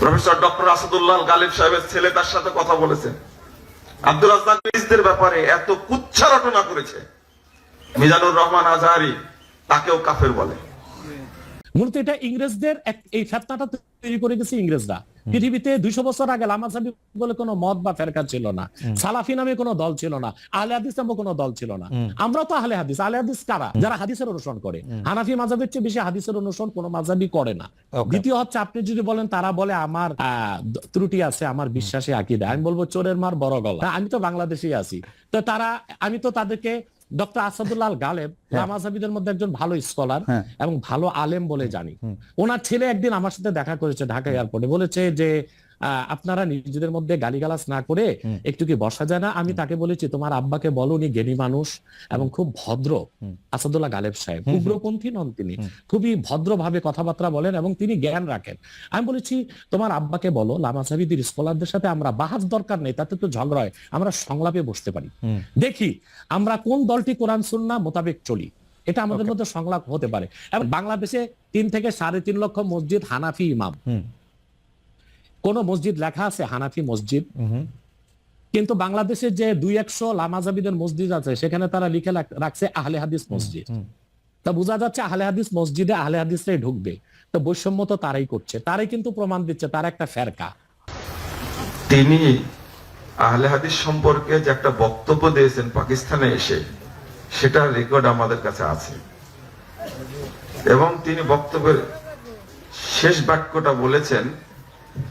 Professor doctor Asadullah Ghalib সাহেবের ছেলে তার সাথে কথা বলেছেন। আব্দুল রাজ্জাক ব্যাপারে এত কুচ্ছা রটনা করেছে। মিজানুর রহমান আজহারি তাকেও কাফের বলে। মূলত এটা ইংরেজদের এই ফেতনাটা তৈরি করে গেছে ইংরেজরা। পৃথিবীতে দুইশো বছর আগে লামাজাবি বলে কোনো মত বা ফেরকা ছিল না। সালাফি নামে কোনো দল ছিল না। আহলে হাদিস নামে কোনো দল ছিল না। আমরা তো আহলে হাদিস। আহলে হাদিস কারা? যারা হাদিসের অনুসরণ করে। হানাফি মাজাবের চেয়ে বেশি হাদিসের অনুসরণ কোনো মাজাবি করে না। দ্বিতীয় হচ্ছে আপনি যদি বলেন তারা বলে আমার আহ, ত্রুটি আছে আমার বিশ্বাসে আকিদা। আমি বলব চোরের মার বড় গলা। আমি তো বাংলাদেশেই আছি। তো তারা আমি তো তাদেরকে ডক্টর আসাদুল্লাহ গালেব লামাজাবিদের মধ্যে একজন ভালো স্কলার হ্যাঁ। এবং ভালো আলেম বলে জানি। ওনার ছেলে একদিন আমার সাথে দেখা করেছে ঢাকা এয়ারপোর্টে। বলেছে যে আপনারা নিজেদের মধ্যে গালিগালাজ না করে একটু কি বসা যায় না? আমি তাকে বলেছি তোমার আব্বাকে বলো উনি জ্ঞানী মানুষ এবং খুব ভদ্র। আসাদুল্লাহ গালেব সাহেব উগ্রপন্থী নন তিনি। খুবই ভদ্রভাবে কথাবার্তা বলেন এবং তিনি জ্ঞান রাখেন। আমি বলেছি তোমার আব্বাকে বলো লামা সাহিদের স্কলারদের সাথে আমরা বাহাজ দরকার নেই তাতে তো ঝগড়া হয় আমরা সংলাপে বসতে পারি। দেখি আমরা কোন দলটি কোরআন সুন্না মোতাবেক চলি? এটা আমাদের মধ্যে সংলাপ হতে পারে। এবং বাংলাদেশে তিন থেকে সাড়ে তিন লক্ষ মসজিদ হানাফি ইমাম। কোন মসজিদ লেখা আছে? হানাফি মসজিদ। কিন্তু বাংলাদেশে যে দুই একশো লামাজাবিদের মসজিদ আছে সেখানে তারা লিখে রাখছে আহলে হাদিস মসজিদ। তা বোঝা যাচ্ছে আহলে হাদিস মসজিদে আহলে হাদিসরাই ঢুকবে। তো বৈষম্য তো তারাই করছে। তারাই কিন্তু প্রমাণ দিচ্ছে তারা একটা ফেরকা। তিনি আহলে হাদিস সম্পর্কে যে একটা বক্তব্য দিয়েছেন পাকিস্তানে এসে সেটা রেকর্ড আমাদের কাছে আছে। এবং তিনি বক্তব্যের শেষ বাক্যটা বলেছেন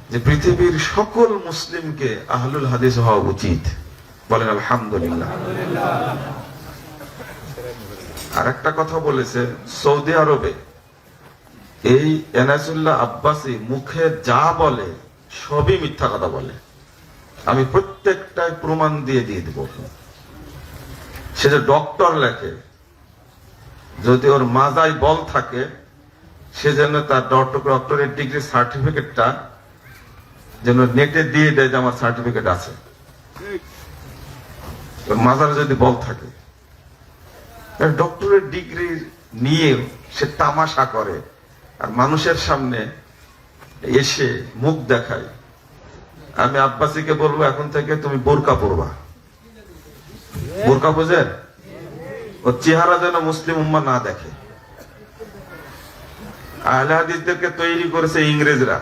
যে পৃথিবীর সকল মুসলিমকে আহলুল হাদিস হওয়া উচিত। বলেন, আলহামদুলিল্লাহ। আর একটা কথা বলেছে, সৌদি আরবে এই এনাসুল্লাহ আব্বাসী মুখে যা বলে, সবই মিথ্যা কথা বলে। আমি প্রত্যেকটাই প্রমাণ দিয়ে দিয়ে দিব। সে যে ডক্টর লেখে, যদি ওর মাজায় বল থাকে, সে যেন তার ডক্টর ডক্টরের ডিগ্রি সার্টিফিকেটটা যেন নেটে দিয়ে দেয় যে আমার সার্টিফিকেট আছে। মাজারে যদি বল থাকে ডক্টরের ডিগ্রি নিয়ে সে তামাশা করে আর মানুষের সামনে এসে মুখ দেখায়। আমি আব্বাসীকে বলব, এখন থেকে তুমি বোরকা পরবা। বোরকা বোঝেন ওর চেহারা যেন মুসলিম উম্মা না দেখে। আহলে হাদিসদেরকে তৈরি করেছে ইংরেজরা।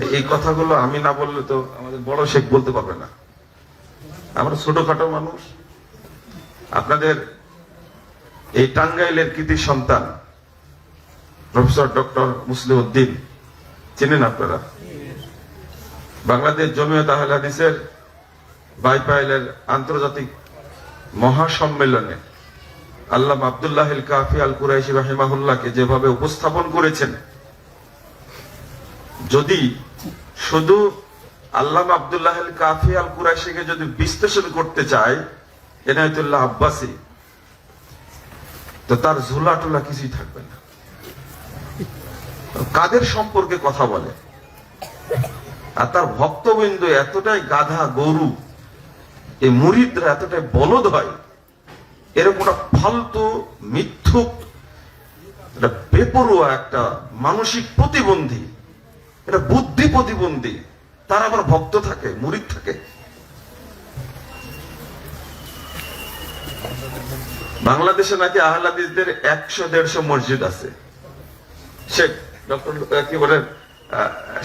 এই কথাগুলো আমি না বললে তো আমাদের বড় শেখ বলতে পারবে না। আমরা ছোটখাটো মানুষ। আপনাদের এই টাঙ্গাইলের কৃতি সন্তান, প্রফেসর ডক্টর মুসলিম উদ্দিন চেনেন আপনারা? বাংলাদেশ জমিয়ত আহলে হাদিসের বাইপাইলের আন্তর্জাতিক মহাসম্মেলনে আল্লাহ আব্দুল্লাহ কাফি আল কুরাইশি রাহিমাহুল্লাহকে যেভাবে উপস্থাপন করেছেন যদি শুধু আল্লাহ আবদুল্লাহ কাফি আল কুরাইশিকে যদি বিশ্লেষণ করতে চায় এনায়তুল্লাহ আব্বাসী, তো তার ঝুলা টুলা কিছুই থাকবে না। কাদের সম্পর্কে কথা বলে? আর তার ভক্তবৃন্দ এতটাই গাধা গরু এই মুরিদরা এতটাই বলদ হয়, এরকম একটা ফালতু, মিথ্যুক বেপরুয়া একটা মানসিক প্রতিবন্ধী এটা বুদ্ধি প্রতিবন্ধী। তার আবার ভক্ত থাকে, মুরিদ থাকে। বাংলাদেশে নাকি আহলাদিসদের একশো দেড়শো মসজিদ আছে। শেখ, ডক্টর কি বলেন?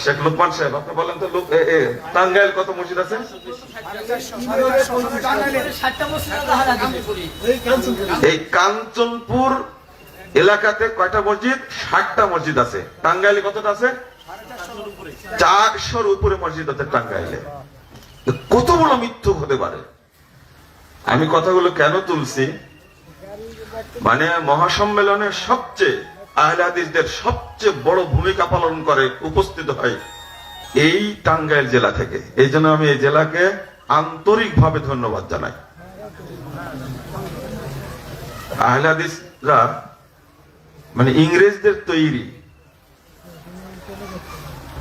শেখ লুকমান সাহেব, আপনি বলেন তো টাঙ্গাইল কত মসজিদ আছে? এই কাঞ্চনপুর এলাকাতে কয়টা মসজিদ? ষাটটা মসজিদ আছে। টাঙ্গাইলে কতটা আছে? চারশোর উপরে মসজিদ আছে টাঙ্গাইলে। কত বড় মৃত্যু হতে পারে? আমি কথাগুলো কেন তুলছি? মানে মহাসম্মেলনে সবচেয়ে, আহলে হাদিসদের সবচেয়ে বড় ভূমিকা পালন করে, উপস্থিত হয় এই টাঙ্গাইল জেলা থেকে। এই জন্য আমি এই জেলাকে আন্তরিকভাবে ধন্যবাদ জানাই। আহলে হাদিসরা মানে ইংরেজদের তৈরি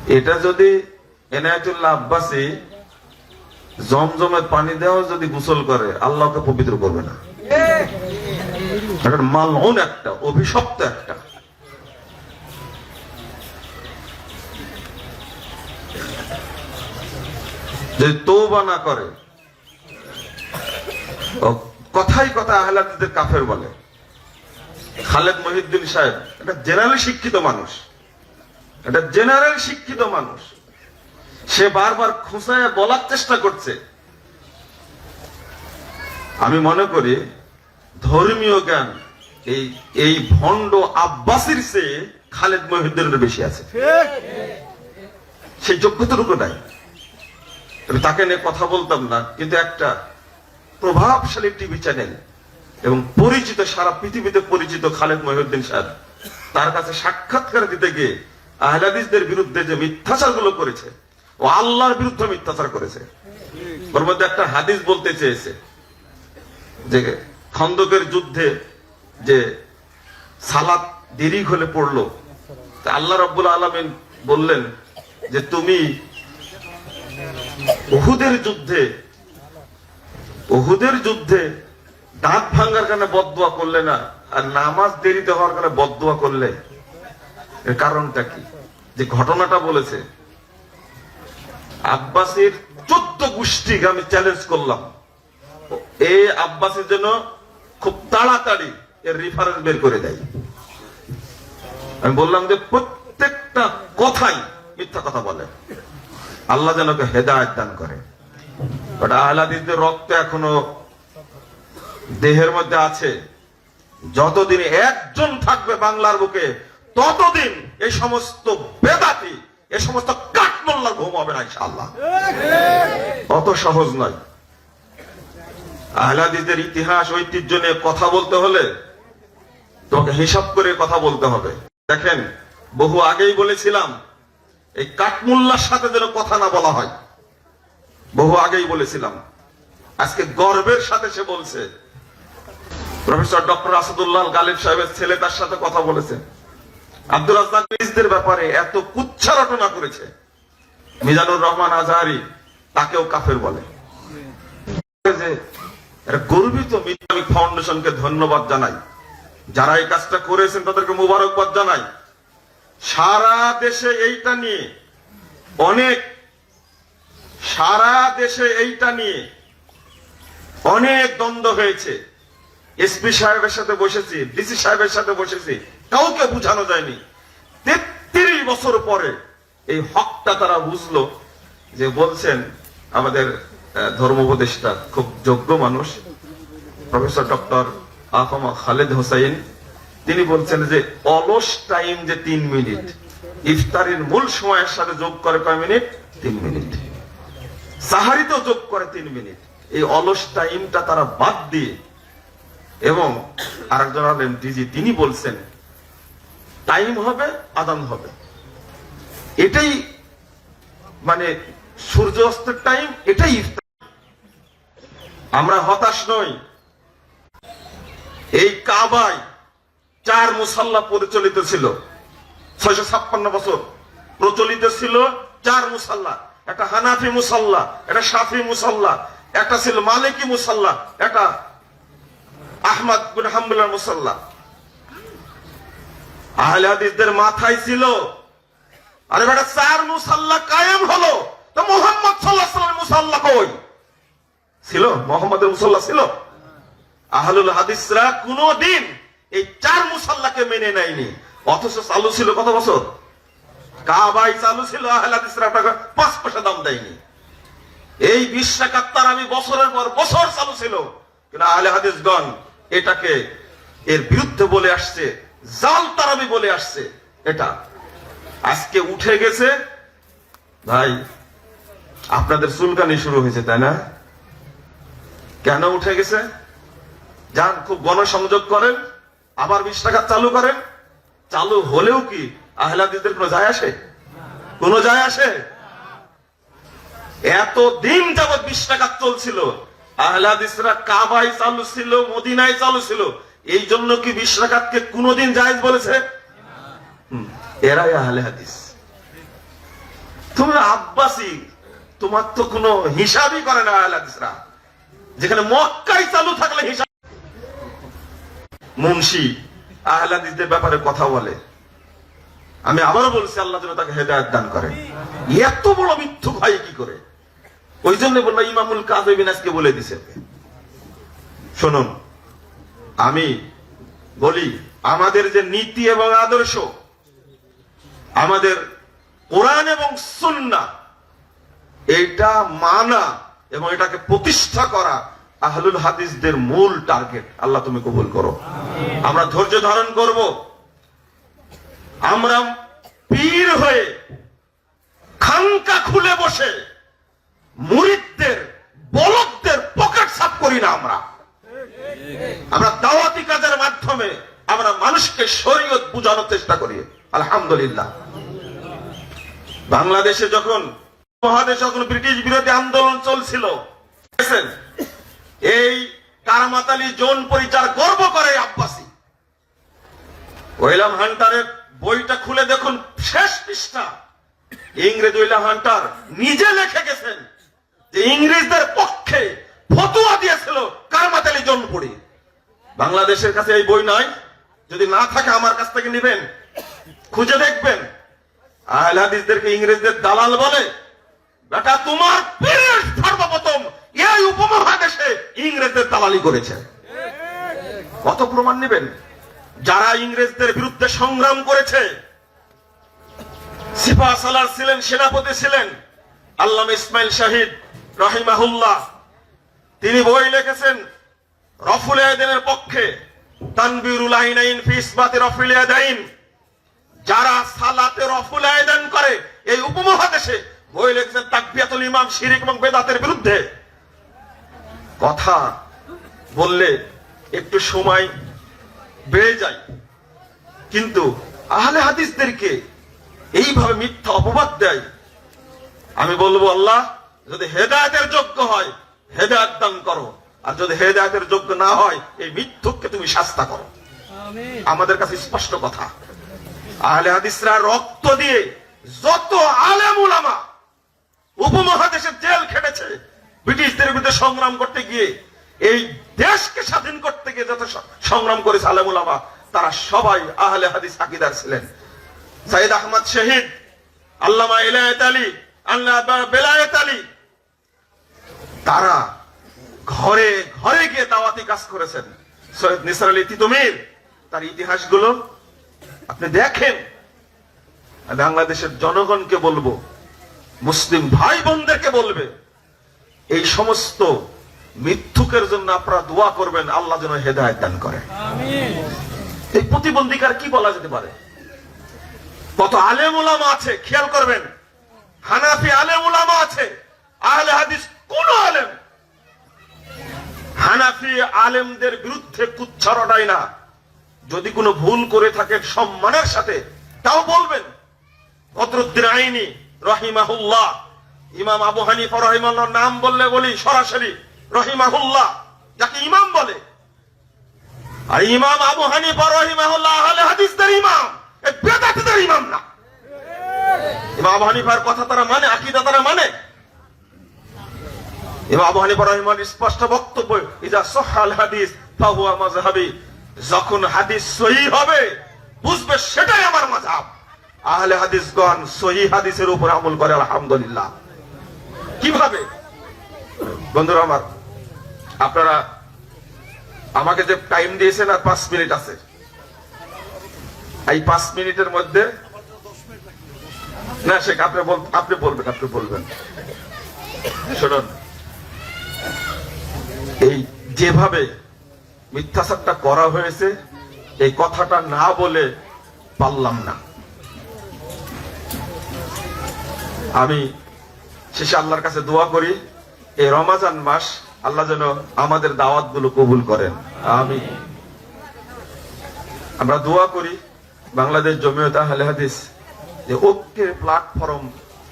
এটা যদি এনায়তুল্লাহ আব্বাসী জমজমের পানি দেওয়া যদি গোসল করে, আল্লাহকে পবিত্র করবে না। মালউন একটা, অভিশপ্ত একটা। যদি তৌবা না করে কথাই কথা আহলাদিদের কাফের বলে। খালেদ মহিউদ্দিন সাহেব এটা জেনারেল শিক্ষিত মানুষ। এটা জেনারেল শিক্ষিত মানুষ। সে বারবার খুঁচায় বলার চেষ্টা করছে। আমি মনে করি ধর্মীয় জ্ঞান এই এই ভণ্ড আব্বাসির চেয়ে খালেদ মহিউদ্দিনের বেশি আছে। সেই যোগ্যতাটুকু নাই। আমি তাকে নিয়ে কথা বলতাম না কিন্তু একটা প্রভাবশালী টিভি চ্যানেল এবং পরিচিত সারা পৃথিবীতে পরিচিত খালেদ মহিউদ্দিন সাহেব তার কাছে সাক্ষাৎকার দিতে গিয়ে আহলাদিসদের বিরুদ্ধে যে মিথ্যাচারগুলো করেছে, ও আল্লাহর বিরুদ্ধে মিথ্যাচার করেছে। ওর মধ্যে একটা হাদিস বলতে চেয়েছে যে খন্দকের যুদ্ধে যে সালাত দেরি হলে পড়ল আল্লাহ রব্বুল আলমিন বললেন যে তুমি উহুদের যুদ্ধে উহুদের যুদ্ধে দাঁত ভাঙ্গার কারণে বদুয়া করলে না, আর নামাজ দেরিতে হওয়ার কারণে বদুয়া করলে। এর কারণটা কি? যে ঘটনাটা বলেছে, আব্বাসের চোদ্দ গোষ্ঠীকে আমি চ্যালেঞ্জ করলাম। এই আব্বাসের জন্য খুব তাড়াতাড়ি এর রেফারেন্স বের করে দেয়। আমি বললাম যে প্রত্যেকটা কথাই মিথ্যা কথা বলে। আল্লাহ যেন হেদায়ত দান করে। ওটা রক্ত এখনও দেহের মধ্যে আছে। যতদিন একজন থাকবে বাংলার বুকে ততদিন এই সমস্ত বেদাতি, এই সমস্ত কাঠমোল্লার ঘুম হবে না ইনশাআল্লাহ। অত সহজ নয়। আহলাদিসদের ইতিহাস, ঐতিহ্য নিয়ে কথা বলতে হলে তোমাকে হিসাব করে কথা বলতে হবে। দেখেন, বহু আগেই বলেছিলাম, এই কাঠমুল্লার সাথে যেন কথা না বলা হয়। বহু আগেই বলেছিলাম। আজকে গর্বের সাথে সে বলছে। প্রফেসর ডক্টর আসাদুল্লাহ গালিব সাহেবের ছেলে তার সাথে কথা বলেছে আব্দুল রাজ্জাক মিজদের ব্যাপারে এত কুচ্ছা রটনা করেছে। মিজানুর রহমান আজহারি, তাকেও কাফের বলে। যে গর্বিত ইসলামিক ফাউন্ডেশনকে ধন্যবাদ জানাই। যারা এই কাজটা করেছেন তাদেরকে মুবারকবাদ জানাই। সারা দেশে এইটা নিয়ে, অনেক, সারা দেশে এইটা নিয়ে অনেক দ্বন্দ্ব হয়েছে। এসপি সাহেবের সাথে বসেছি, ডিসি সাহেবের সাথে বসেছি। কাউকে বুঝানো যায়নি। তেত্রিশ বছর পরে এই হকটা তারা বুঝলো যে বলছেন আমাদের ধর্ম উপদেষ্টা, খুব যোগ্য মানুষ, প্রফেসর ডক্টর আহমদ খালেদ হোসাইন। তিনি বলছেন যে অলস টাইম যে তিন মিনিট, ইফতারের মূল সময়ের সাথে যোগ করে কয় মিনিট? তিন মিনিট। সাহারিতেও যোগ করে তিন মিনিট। এই অলস টাইমটা তারা বাদ দিয়ে, এবং আরেকজন হলেন ডিজি, তিনি বলছেন টাইম হবে, আদান হবে। এটাই মানে সূর্য অস্তের টাইম, এটাই আমরা হতাশ নই। এই কাবায় চার মুসাল্লা পরিচালিত ছিল। ছয়শো ছাপ্পান্ন বছর প্রচলিত ছিল চার মুসাল্লা। একটা হানাফি মুসাল্লা, একটা সাফি মুসাল্লা, একটা ছিল মালিকি মুসাল্লা, একটা আহমদ বিন হাম্বুল্লাহ মুসাল্লা। আহলে হাদিসদের মাথায় ছিল, আরে বেটা চার মুসাল্লা কায়েম হলো, তো মোহাম্মদ সাল্লাহ সাল্লাম মুসাল্লা কই? ছিল? মোহাম্মদের মুসাল্লা ছিল? আহলুল হাদিসরা কোনদিন এই চার মুসাল্লাকে মেনে নেয়নি। অথচ চালু ছিল কত বছর? কাবাই চালু ছিল, আহল হাদিসরা আপনাকে পাঁচ পয়সা দাম দেয়নি। এই বিশ্বাকাত্তার আমি বছরের পর বছর চালু ছিল। কিন্তু আহলে হাদিসগণ এটাকে এর বিরুদ্ধে বলে আসছে জাল তারাবি বলে আসছে, এটা। আজকে উঠে গেছে, ভাই, আপনাদের চুলকানি শুরু হয়েছে, তাই না? কেন উঠে গেছে? যান, খুব গণসংযোগ করেন, আবার বিশ টাকা চালু করেন। চালু হলেও কি আহলাদিদের কোনো যায় আসে? কোন যায় আসে? এত দিন যাবৎ বিশ টাকা চলছিল। আহলাদিসরা কাবাই চালু ছিল, মদিনায় চালু ছিল। এই জন্য কি বিশ টাকাতকে কোনোদিন জায়েজ বলেছে? এরাই আহলে হাদিস। তোমরা আব্বাসি, তোমার তো কোনো হিসাবই করে না আহলে হাদিসরা। যেখানে মক্কাই চালু থাকলে হিসাব মুন্সি আহলাদিসদের ব্যাপারে কথা বলে। আমি আবারও বলছি, আল্লাহ যেন তাকে হেদায়ত দান করে এত বড় মিথ্যুক হয় কি করে? ওই জন্য বলল, ইমামুল কাজবিন আজকে বলে দিছে। শুনুন আমি বলি, আমাদের যে নীতি এবং আদর্শ, আমাদের কোরআন এবং সুন্না এটা মানা এবং এটাকে প্রতিষ্ঠা করা আহলুল হাদিসদের মূল টার্গেট। আল্লাহ তুমি কবুল করো। আমরা ধৈর্য ধারণ করব। আমরা পীর হয়ে খাঙ্কা খুলে বসে মুরিদদের বলকদের পকেট সাফ করি না আমরা। আমরা দাওয়াতি কাজের মাধ্যমে আমরা মানুষকে শরীয়ত বুঝানোর চেষ্টা করি। আলহামদুলিল্লাহ। বাংলাদেশে যখন, মহাদেশ যখন ব্রিটিশ বিরোধী আন্দোলন চলছিল এই কারামাত আলী জোন পরিচার গর্ব করে আব্বাসী। ওয়েলাম হান্টারের বইটা খুলে দেখুন, শেষ পৃষ্ঠা। ইংরেজ ওইলাম হান্টার নিজে লিখে গেছেন যে ইংরেজদের পক্ষে ফতুয়া দিয়েছিল কারামাত আলী জোনপুরি বাংলাদেশের কাছে এই বই নাই যদি না থাকে আমার কাছ থেকে নেবেন, খুঁজে দেখবেন। আহলে ইংরেজদের দালাল বলে, বেটা, তোমার পীর সর্বপ্রথম এই উপমহাদেশে ইংরেজদের দালালি করেছে। কত প্রমাণ নেবেন? যারা ইংরেজদের বিরুদ্ধে সংগ্রাম করেছে সিপা সালার ছিলেন, সেনাপতি ছিলেন, আল্লামা ইসমাইল শাহিদ রহিমাহুল্লাহ। তিনি বই লিখেছেন, রফুল আয়দিনের পক্ষে, তানবিরুল আইনাইন ফি ইসবাতে রফুল আয়দাইন যারা সালাতে রফুল আয়দান করে, এই উপমহাদেশে, বই লিখেছেন তাকবিয়াতুল ইমাম, শিরিক এবং বেদাতের বিরুদ্ধে। কথা বললে একটু সময় বেড়ে যায়। কিন্তু আহলে হাদিসদেরকে এইভাবে মিথ্যা অপবাদ দেয়। আমি বলব, আল্লাহ, যদি হেদায়তের যোগ্য হয় হেদায়ত দান করো। আর যদি হেদায়তের যোগ্য না হয় এই মিথ্যুককে তুমি শাস্তা করো। আমাদের কাছে স্পষ্ট কথা। আহলে হাদিসরা রক্ত দিয়ে যত আলেম উলামা উপমহাদেশে জেল খেটেছে ব্রিটিশদের বিরুদ্ধে সংগ্রাম করতে গিয়ে এই দেশকে স্বাধীন করতে গিয়ে যত সংগ্রাম করেছে আলেম উলামা তারা সবাই আহলে হাদিস আকিদার ছিলেন। সাইদ আহমদ শহীদ আল্লামা ইলায়ত আলী আল্লাহ বেলায়েত আলী তারা ঘরে ঘরে গিয়ে দাওয়াতি কাজ করেছেন। সৈয়দ নিসার আলী তিতুমির তার ইতিহাসগুলো আপনি দেখেন। বাংলাদেশের জনগণকে বলব মুসলিম ভাই বোনদেরকে বলবে এই সমস্ত মিথ্যুকের জন্য আপনারা দোয়া করবেন আল্লাহ যেন হেদায়ত দান করে। এই প্রতিবন্ধীকার কি বলা যেতে পারে? কত আলেম ওলামা আছে খেয়াল করবেন। হানাফি আলেম ওলামা আছে আহলে হাদিস কোন আলেম? হানাফি আলেমদের বিরুদ্ধে কুচ্ছারটাই না। যদি কোনো ভুল করে থাকেন সম্মানের সাথে, তাও বলবেন। বদরুদ্দিন আইনি, রহিমাহুল্লাহ। ইমাম আবু হানিফা রহিমাল্লাহ নাম বললে বলি, সরাসরি রহিমাহুল্লাহ, যাকে ইমাম বলে। আর ইমাম আবু হানিফা রহিমাহুল্লাহ ইমাম। বেদাতিদের ইমাম না। ইমাম আবু হানিফার কথা তারা মানে আকীদা তারা মানে। স্পষ্ট বক্তব্য যখন হাদিস সহি হবে, বুঝবে সেটাই আমার মাযহাব। আহলে হাদিসগণ সহি হাদিসের উপর আমল করে, আলহামদুলিল্লাহ। কীভাবে? বন্ধুরা আমার, আপনারা আমাকে যে টাইম দিয়েছেন আর পাঁচ মিনিট আছে। এই পাঁচ মিনিটের মধ্যে না, শেখ, আপনি আপনি বলবেন আপনি বলবেন। শুনুন। যেভাবে মিথ্যাচারটা করা হয়েছে, এই কথাটা না বলে পারলাম না। আমি শেষে আল্লাহর কাছে দোয়া করি, এই রমাজান মাস আল্লাহ যেন আমাদের দাওয়াতগুলো কবুল করেন। আমি আমরা দোয়া করি বাংলাদেশ জমিয়ত আহলে হাদিস যে ঐক্যের প্ল্যাটফর্ম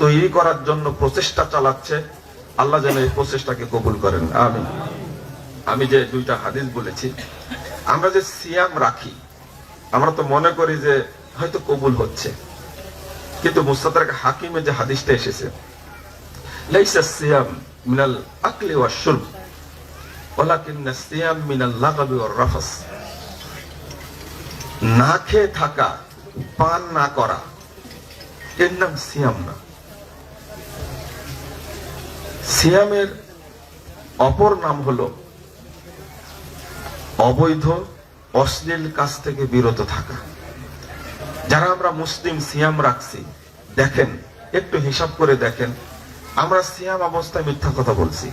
তৈরি করার জন্য প্রচেষ্টা চালাচ্ছে, আল্লাহ যেন এই প্রচেষ্টাকে কবুল করেন। আমি আমি যে দুইটা হাদিস বলেছি, আমরা যে সিয়াম রাখি, আমরা তো মনে করি যে হয়তো কবুল হচ্ছে। কিন্তু মুস্তাদার হাকিমে যে হাদিসটা এসেছে মিনাল আকলি না খেয়ে থাকা, পান না করা নাম সিয়াম না। সিয়ামের অপর নাম হলো অবৈধ, অশ্লীল কাজ থেকে বিরত থাকা। যারা আমরা মুসলিম সিয়াম রাখছি, দেখেন, একটু হিসাব করে দেখেন, আমরা সিয়াম অবস্থায় মিথ্যা কথা বলছি।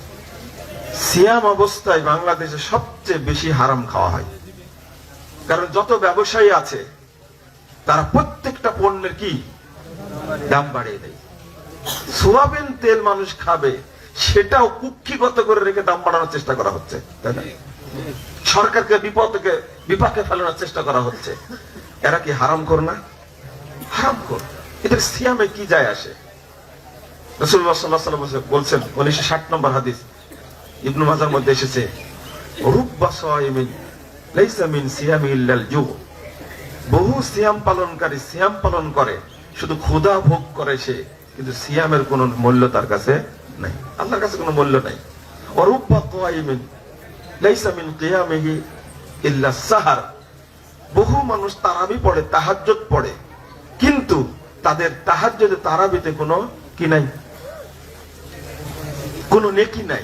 সিয়াম অবস্থায় বাংলাদেশে সবচেয়ে বেশি হারাম খাওয়া হয়। কারণ যত ব্যবসায়ী আছে, তারা প্রত্যেকটা পণ্যের কি? দাম বাড়িয়ে দেয়। সোয়াবিন তেল মানুষ খাবে, সেটাও কুক্ষিগত করে রেখে দাম বাড়ানোর চেষ্টা করা হচ্ছে, তাই না? সরকারকে, বিপদকে, বিপাকে ফেলানোর চেষ্টা করা হচ্ছে। এরা কি হারাম কর না? হারাম কর। এদের সিয়ামে কি যায় আসে? বলছেন, উনিশশো ষাট নম্বর হাদিস, ইবনু মাজার মধ্যে এসেছে বহু সিয়াম পালনকারী সিয়াম পালন করে, শুধু ক্ষুধা ভোগ করে সে, কিন্তু সিয়ামের কোনো মূল্য তার কাছে নাই। আল্লাহর কাছে কোনো মূল্য নাই। অরুব্বা কাইমিন লাইসা মিন কিয়ামিহি ইল্লা সাহার। বহু মানুষ তারাবি পড়ে, তাহাজ্জুদ পড়ে, কিন্তু তাদের তাহাজ্জুদে তারাবিতে কোনো কি নাই? কোনো নেকি নাই,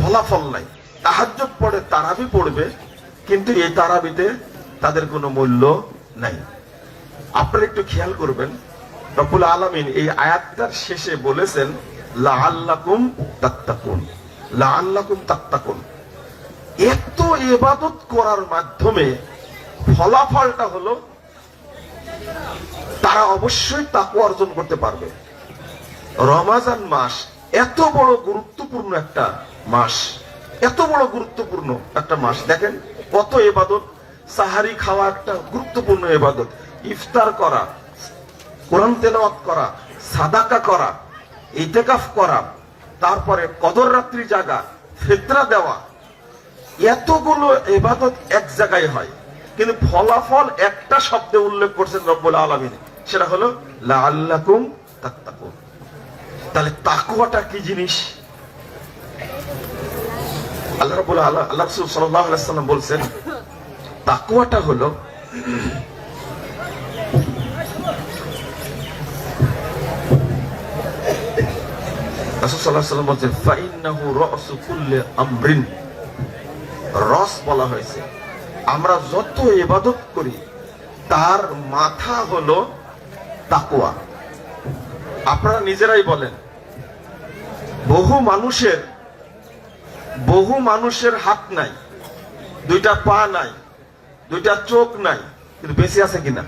ফলাফল নাই। তাহাজ্জুদ পড়ে, তারাবি পড়বে, কিন্তু এই তারাবিতে তাদের কোনো মূল্য নাই। আপনারা একটু খেয়াল করবেন, রব্বুল আলামিন এই আয়াতটার শেষে বলেছেন, লাআল্লাকুম তাত্তাকুন লাআল্লাকুম তাত্তাকুন। এত এবাদত করার মাধ্যমে ফলাফলটা হলো, তারা অবশ্যই তাকু অর্জন করতে পারবে। রমাজান মাস এত বড় গুরুত্বপূর্ণ একটা মাস, এত বড় গুরুত্বপূর্ণ একটা মাস। দেখেন কত এবাদত, সাহারি খাওয়া একটা গুরুত্বপূর্ণ এবাদত। ইফতার করা, কোরআন তেলাওয়াত করা, সাদাকা করা, ইতেকাফ করা, তারপরে কদর রাত্রি জাগা, ফেতরা দেওয়া এতগুলো এবাদত এক জায়গায় হয়, কিন্তু ফলাফল একটা শব্দে উল্লেখ করছেন রব্বুল আলমিন, সেটা হলো তাত্তাকুন। তাহলে তাকুয়াটা কি জিনিস? আল্লাহ রাব্বুল আল্লাহ আল্লাহ রাসূল বলছেন, তাকুয়াটা হলো, রাসূল আলাইহি সাল্লাম বলছেন, ফাইন্নাহু রাসু কুল্লি আমরিন। রস বলা হয়েছে। আমরা যত ইবাদত করি, তার মাথা হলো তাকুয়া আপনারা নিজেরাই বলেন, বহু মানুষের বহু মানুষের হাত নাই, দুইটা পা নাই, দুইটা চোখ নাই, কিন্তু বেশি আছে কিনা?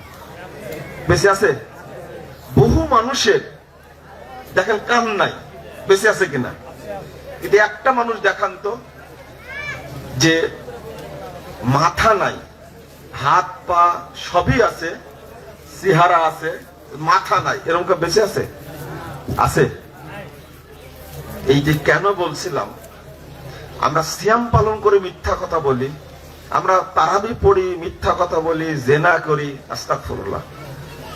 বেশি আছে? বহু মানুষের, দেখেন কান নাই বেশি আছে কিনা? কিন্তু একটা মানুষ দেখান তো যে মাথা নাই, হাত, পা সবই আছে, চেহারা আছে, মাথা নাই, এরকম বেঁচে আছে? আছে। এই যে কেন বলছিলাম, আমরা সিয়াম পালন করে মিথ্যা কথা বলি, আমরা তারাবি পড়ি, মিথ্যা কথা বলি, জেনা করি আস্তাকফিরুল্লাহ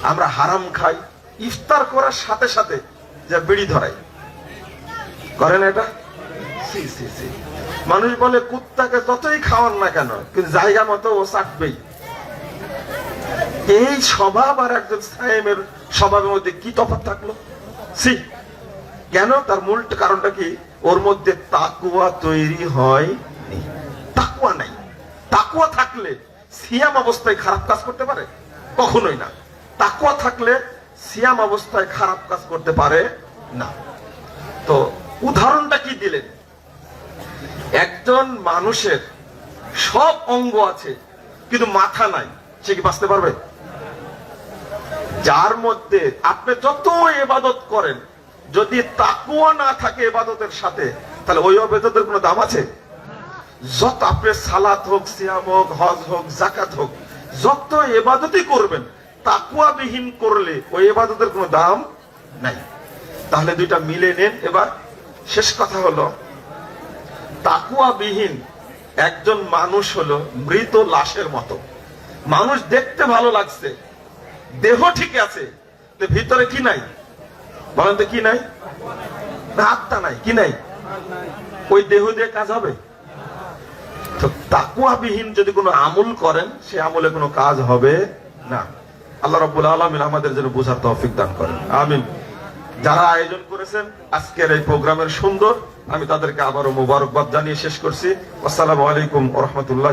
আমরা হারাম খাই, ইফতার করার সাথে সাথে যা বিড়ি ধরাই। করেন এটা? সি সি সি। মানুষ বলে, কুত্তাকে যতই খাওয়ান না কেন, কিন্তু জায়গা মতো ও চাটবেই এই স্বভাব আর একজন সাহেবের স্বভাবের মধ্যে কি তফাৎ থাকল? সি কেন? তার মূল কারণটা কি? ওর মধ্যে তাকুয়া তৈরি হয় তাকুয়া নাই। তাকুয়া থাকলে সিয়াম অবস্থায় খারাপ কাজ করতে পারে? কখনোই না। তাকুয়া থাকলে সিয়াম অবস্থায় খারাপ কাজ করতে পারে না। তো উদাহরণটা কি দিলেন? একজন মানুষের সব অঙ্গ আছে, কিন্তু মাথা নাই। সে কি বাঁচতে পারবে? যার মধ্যে আপনি যত এবাদত করেন, যদি তাকুয়া না থাকে এবাদতের সাথে, তাহলে ওই অবেদতের কোনো দাম আছে? যত আপনি সালাত হোক, সিয়াম হোক, হজ হোক জাকাত হোক, যত এবাদতই করবেন তাকুয়া বিহীন করলে ওই এবাদতের কোনো দাম নাই। তাহলে দুইটা মিলে নেন। এবার শেষ কথা হলো তাকুয়া বিহীন একজন মানুষ হলো মৃত লাশের মতো। মানুষ দেখতে ভালো লাগছে, দেহ ঠিক আছে ভিতরে কি নাই? বলেন তো কি নাই? আত্মা নাই, কি নাই? ওই দেহ দিয়ে কাজ হবে? তো তাকুয়া বিহীন যদি কোনো আমল করেন, সে আমলে কোনো কাজ হবে না। আল্লাহ রাব্বুল আলামিন আমাদের জন্য বোঝার তৌফিক দান করেন। আমিন। যারা আয়োজন করেছেন, আজকের এই প্রোগ্রামের সুন্দর, আমি তাদেরকে আবারও মুবারকবাদ জানিয়ে শেষ করছি। আসসালামু আলাইকুম রহমতুল্লাহ